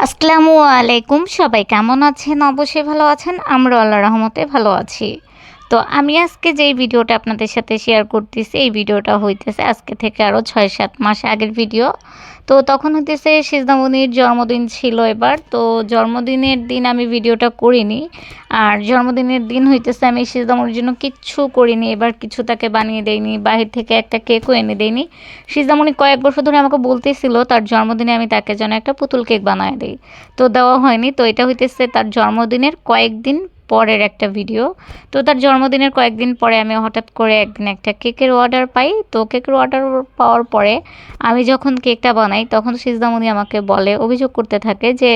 আসসালামু আলাইকুম। সবাই কেমন আছেন? অবশ্যই ভালো আছেন। আমরা আল্লাহ রহমতে ভালো আছি। তো আমি আজকে যেই ভিডিওটা আপনাদের সাথে শেয়ার করতেছি, এই ভিডিওটা হইতেছে আজকে থেকে আরও ছয় সাত মাস আগের ভিডিও। তো তখন হইতেছে সিজদামণির জন্মদিন ছিল এবার, তো জন্মদিনের দিন আমি ভিডিওটা করিনি। আর জন্মদিনের দিন হইতেছে আমি সিজদামণির জন্য কিচ্ছু করিনি, এবার কিছু তাকে বানিয়ে দেয়নি বাহির থেকে একটা কেকও এনে দেয়নি সিজদামণি কয়েক বছর ধরে আমাকে বলতেছিল, তার জন্মদিনে আমি তাকে যেন একটা পুতুল কেক বানায় দিই। তো দেওয়া হয়নি, তো এটা হইতেছে তার জন্মদিনের কয়েকদিন পরের একটা ভিডিও তো তার জন্মদিনের কয়েকদিন পরে আমি হঠাৎ করে একদিন একটা কেকের অর্ডার পাই। তো কেকের অর্ডার পাওয়ার পরে আমি যখন কেকটা বানাই, তখন সিজদামণি আমাকে বলে, অভিযোগ করতে থাকে যে,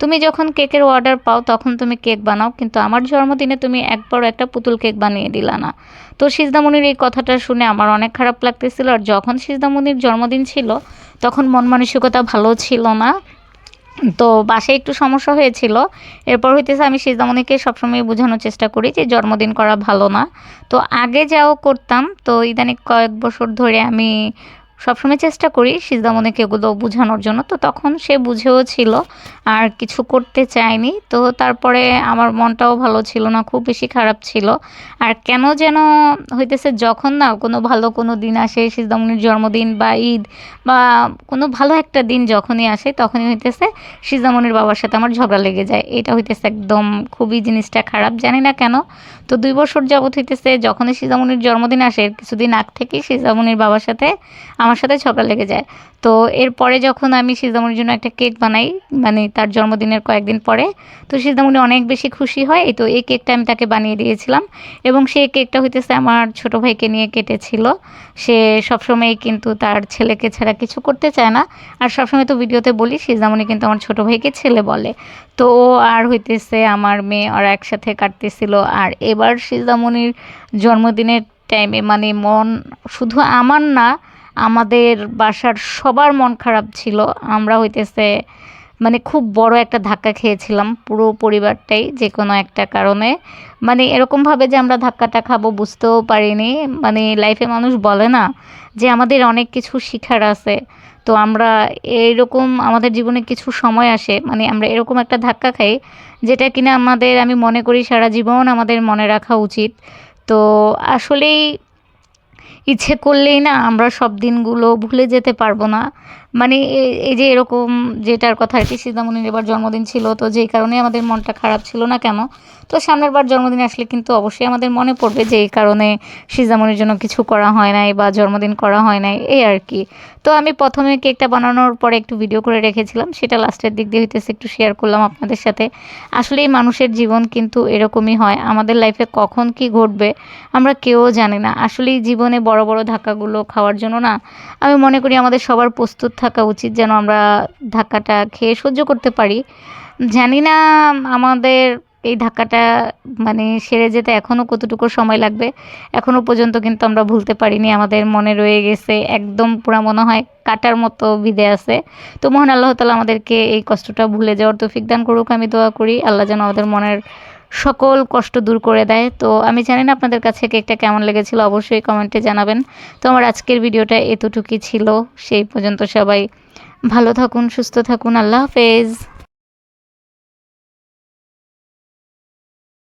তুমি যখন কেকের অর্ডার পাও, তখন তুমি কেক বানাও, কিন্তু আমার জন্মদিনে তুমি একবারও একটা পুতুল কেক বানিয়ে দিলা না। তো সিজদামণির এই কথাটা শুনে আমার অনেক খারাপ লাগতেছিল। আর যখন সিজদামণির জন্মদিন ছিল, তখন মন মানসিকতা ভালো ছিল না। তো বাসায় একটু সমস্যা হয়েছিল। এরপর হইতেছে আমি সিজদামণিকে সবসময় বোঝানোর চেষ্টা করি যে জন্মদিন করা ভালো না। তো আগে যাও করতাম, তো ইদানিং কয়েক বছর ধরে আমি সবসময় চেষ্টা করি সিজদামণিকে এগুলো বোঝানোর জন্য। তো তখন সে বুঝেও ছিল, আর কিছু করতে চায়নি। তো তারপরে আমার মনটাও ভালো ছিল না, খুব বেশি খারাপ ছিল। আর কেন যেন হইতেছে যখন না কোনো ভালো কোনো দিন আসে সিজদামণির জন্মদিন বা ঈদ বা কোনো ভালো একটা দিন যখনই আসে, তখনই হইতেছে সিজদামণির বাবার সাথে আমার ঝগড়া লেগে যায়। এটা হইতেছে একদম খুবই জিনিসটা খারাপ, জানি না কেন। তো দুই বছর যাবৎ হইতেছে যখনই সিজামণির জন্মদিন আসে, কিছুদিন আগ থেকেই সিজামনির বাবার সাথে আমার সাথে ঝগড়া লেগে যায়। তো এরপরে যখন আমি সিজামণির জন্য একটা কেক বানাই মানে তার জন্মদিনের কয়েকদিন পরে, তো সিজামণি অনেক বেশি খুশি হয়। তো এই কেকটা আমি তাকে বানিয়ে দিয়েছিলাম এবং সেই কেকটা হইতেছে আমার ছোট ভাইকে নিয়ে কেটেছিল। সে সবসময় কিন্তু তার ছেলেকে ছাড়া কিছু করতে চায় না। আর সবসময় তো ভিডিওতে বলি সিজামণি কিন্তু আমার ছোট ভাইকে ছেলে বলে। তো ও আর হইতেছে আমার মেয়ে, ওরা একসাথে কাটতেছিল। আর এবার সিজামণির জন্মদিনের টাইমে মানে মন শুধু আমার না আমাদের বাসার সবার মন খারাপ ছিল। আমরা হইতেছে মানে খুব বড় একটা ধাক্কা খেয়েছিলাম পুরো পরিবারটাই যে কোনো একটা কারণে। মানে এরকমভাবে যে আমরা ধাক্কাটা খাব বুঝতেও পারিনি। মানে লাইফে মানুষ বলে না যে আমাদের অনেক কিছু শিখার আছে। তো আমরা এইরকম আমাদের জীবনে কিছু সময় আসে মানে আমরা এরকম একটা ধাক্কা খাই যেটা কিনা আমাদের আমি মনে করি সারা জীবন আমাদের মনে রাখা উচিত। তো আসলেই ইচ্ছে করলেই না আমরা সব দিনগুলো ভুলে যেতে পারব না। মানে এই যে এরকম যেটার কথা আর কি, সীতামণির এবার জন্মদিন ছিল, তো যেই কারণে আমাদের মনটা খারাপ ছিল না কেন? তো সামনের বার জন্মদিন আসলে কিন্তু অবশ্যই আমাদের মনে পড়বে যে এই কারণে সীতামণির জন্য কিছু করা হয় নাই বা জন্মদিন করা হয় নাই, এই আর কি। তো আমি প্রথমে কেকটা বানানোর পরে একটু ভিডিও করে রেখেছিলাম, সেটা লাস্টের দিক দিয়ে হইতেছে একটু শেয়ার করলাম আপনাদের সাথে। আসলেই মানুষের জীবন কিন্তু এরকমই হয়, আমাদের লাইফে কখন কি ঘটবে আমরা কেউ জানি না। আসলেই জীবনে বড় বড় ধাক্কাগুলো খাওয়ার জন্য না, আমি মনে করি আমাদের সবার প্রস্তুত থাকা উচিত যেন আমরা ধাক্কাটা খেয়ে সহ্য করতে পারি। জানি না আমাদের এই ধাক্কাটা মানে সেরে যেতে এখনও কতটুকু সময় লাগবে। এখনও পর্যন্ত কিন্তু আমরা ভুলতে পারিনি, আমাদের মনে রয়ে গেছে একদম পুরো মনে হয় কাটার মতো বিদে আছে। তো মহান আল্লাহ তালা আমাদেরকে এই কষ্টটা ভুলে যাওয়ার তৌফিক দান করুক, আমি দোয়া করি, আল্লাহ যেন আমাদের মনের সকল কষ্ট দূর করে দেয়। তো আমি জানি না আপনাদের কাছে কেকটা কেমন লেগেছিল, অবশ্যই কমেন্টে জানাবেন। তো আমার আজকের ভিডিওটা এতটুকুই ছিল। সেই পর্যন্ত সবাই ভালো থাকুন, সুস্থ থাকুন। আল্লাহ হাফেজ।